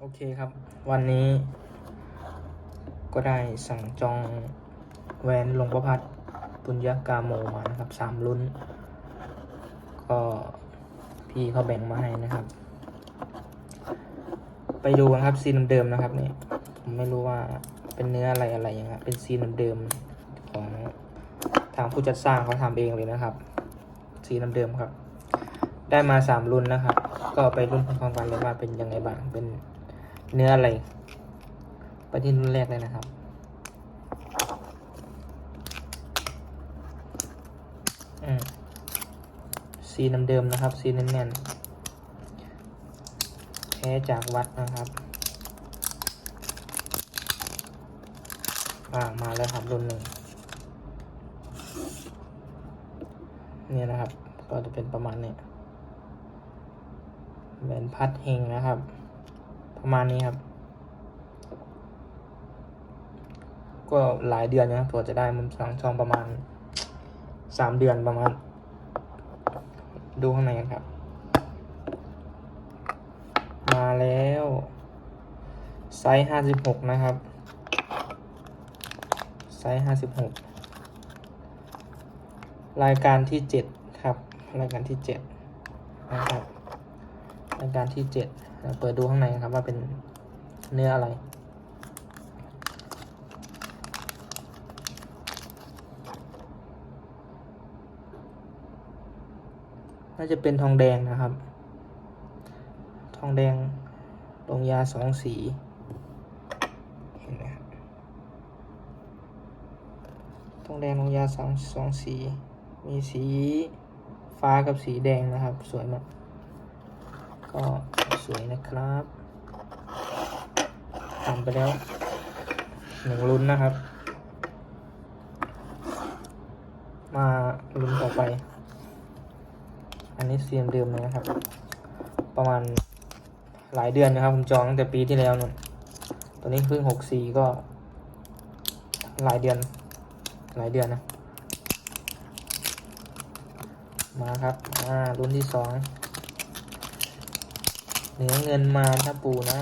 โอเคครับ วันนี้ก็ได้สั่งจองแหวนหลวงประพัดปุญญากาโมมานะครับสามรุ่นก็พี่เขาแบ่งมาให้นะครับ ไปดูกันครับซีนเดิมๆนะครับนี่ผมไม่รู้ว่าเป็นเนื้ออะไรอะไรอย่างเงี้ยเป็นซีนเดิมๆของทางผู้จัดสร้างเขาทำเองเลยนะครับซีนเดิมๆครับ ได้มาสามรุ่นนะครับ ก็ไปรุ่นพร้อมกันเลยว่าเป็นยังไงบ้างเป็น เนื้ออะไร ไปที่รุ่นแรกเลยนะครับ อืมสีน้ำเดิมนะครับ สีแน่นๆแท้จากวัดนะครับอ่ามาแล้วครับรุ่นหนึ่งเนี่ยนะครับ ก็จะเป็นประมาณนี้แหวนพัดเฮงนะครับ ประมาณนี้ครับ ก็หลายเดือนนะครับตัวจะได้มันสั่งช่องประมาณสามเดือนประมาณ ดูข้างในกันครับ มาแล้ว ไซส์ห้าสิบหกนะครับ ไซส์ห้าสิบหกรายการที่เจ็ดครับ รายการที่เจ็ดนะครับ รายการที่เจ็ด เปิดดูข้างในครับว่าเป็นเนื้ออะไร น่าจะเป็นทองแดงนะครับ ทองแดงลงยาสองสีเห็นไหมครับทองแดงลงยาสองสองสี มีสีฟ้ากับสีแดงนะครับ สวยมากก็ สวยนะครับผ่านไปแล้วหนึ่งลุ้นนะครับ มาลุ้นต่อไป อันนี้เซียมเดิมเลยนะครับ ประมาณหลายเดือนนะครับ ผมจองตั้งแต่ปีที่แล้วนู่นตัวนี้เพิ่งหกสี่ก็ หลายเดือน หลายเดือนนะ มาครับอ่ารุ่นที่สอง เนื้อเงินมาถ้าปูนะ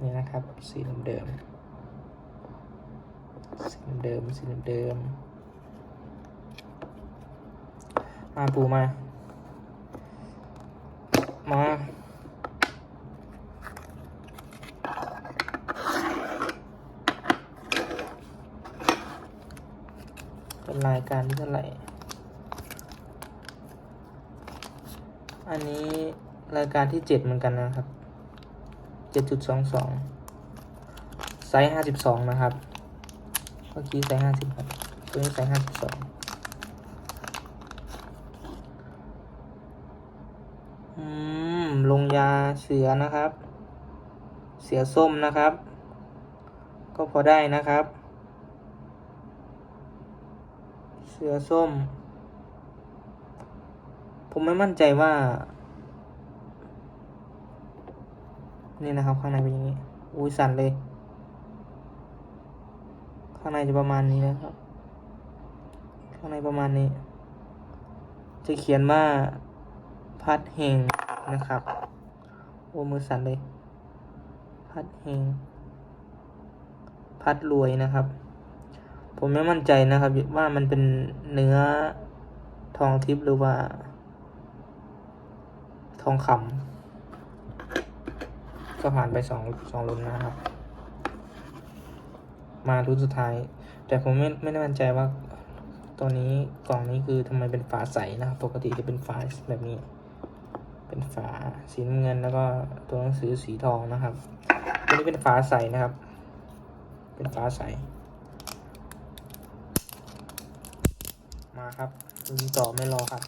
นี่นะครับสีเดิมสีเดิมสีเดิม มาปูมา มาเป็นรายการที่เท่าไหร่ อันนี้รายการที่เจ็ดเหมือนกันนะครับเจ็ดจุดสองสองไซส์ห้าสิบสองนะครับ เมื่อกี้ไซส์ห้าสิบตัวนี้ไซส์ห้าสิบสองอืม ลงยาเสือนะครับ เสือส้มนะครับ ก็พอได้นะครับ เสือส้ม ผมไม่มั่นใจว่า นี่นะครับ ข้างในเป็นอย่างนี้ อุ้ยสั่นเลย ข้างในจะประมาณนี้นะครับ ข้างในประมาณนี้ จะเขียนว่าพัดเฮงนะครับ โอ้มือสั่นเลย พัดเฮงพัดรวยนะครับ ผมไม่มั่นใจนะครับว่ามันเป็นเนื้อทองทิพย์หรือว่า ทองคำก็ผ่านไปสองสองรุ่นนะครับ มารุ่นสุดท้าย แต่ผมไม่ไม่ได้มั่ใจว่าตัวนี้กล่องนี้คือทำไมเป็นฝาใสนะครับ ปกติจะเป็นฝาแบบนี้ เป็นฝาสีน้ำเงินแล้วก็ตัวหนังสือสีทองนะครับ ตัวนี้เป็นฝาใสนะครับ เป็นฝาใส มาครับรุ่นต่อไม่รอครับ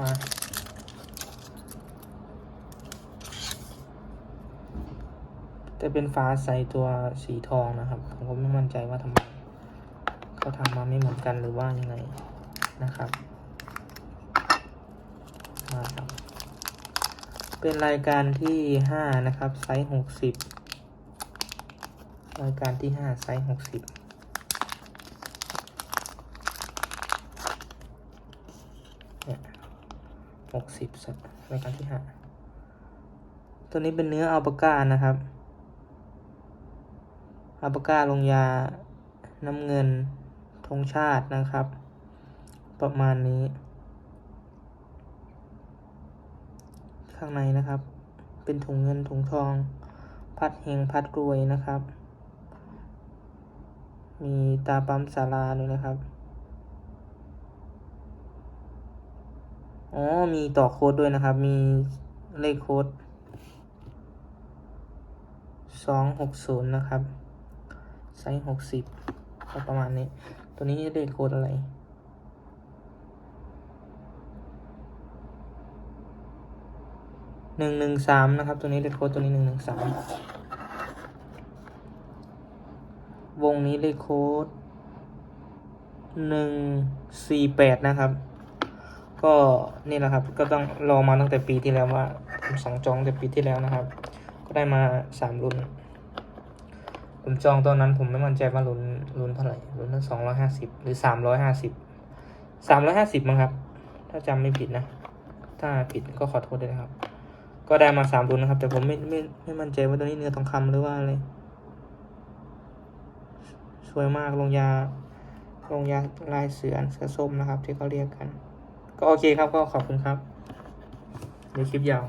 มา แต่เป็นฟ้าใสตัวสีทองนะครับ ผมก็ไม่มั่นใจว่าทำไมเขาทำมาไม่เหมือนกันหรือว่ายังไงนะครับมาครับ เป็นรายการที่ห้านะครับไซส์หกสิบรายการที่ห้าไซส์หกสิบหกสิบรายการที่ห้าตัวนี้เป็นเนื้ออัลปาก้านะครับ อัปก้าลงยาน้ำเงินธงชาตินะครับ ประมาณนี้ ข้างในนะครับ เป็นถุงเงินถุงทอง พัดเฮงพัดรวยนะครับ มีตาปั๊มสาราด้วยนะครับ อ๋อ มีต่อโค้ดด้วยนะครับ มีเลขโค้ดสองหกศูนย์นะครับ ไซส์หกสิบก็ประมาณนี้ ตัวนี้เลขโค้ดอะไรหนึ่งหนึ่งสามนะครับ ตัวนี้เลขโค้ดตัวนี้หนึ่งหนึ่งสามวงนี้เลขโค้ดหนึ่งสี่แปดนะครับ ก็นี่แหละครับ ก็ต้องรอมาตั้งแต่ปีที่แล้วว่าผมสั่งจองแต่ปีที่แล้วนะครับ ก็ได้มาสามรุ่น ผมจองตอนนั้นผมไม่มั่นใจว่ารุนรุนเท่าไหร่รุ่นละสองร้อยห้าสิบหรือสามร้อยห้าสิบสามร้อยห้าสิบมั้งครับ ถ้าจำไม่ผิดนะ ถ้าผิดก็ขอโทษด้วยนะครับ ก็ได้มาสามรุนนะครับ แต่ผมไม่ไม่ไม่มั่นใจว่าตัวนี้เนื้อทองคำหรือว่าอะไรสวยมากลงยาลงยาลายเสือเสือส้มนะครับ ที่เขาเรียกกัน ก็โอเคครับก็ขอบคุณครับเดี๋ยวคลิปยาว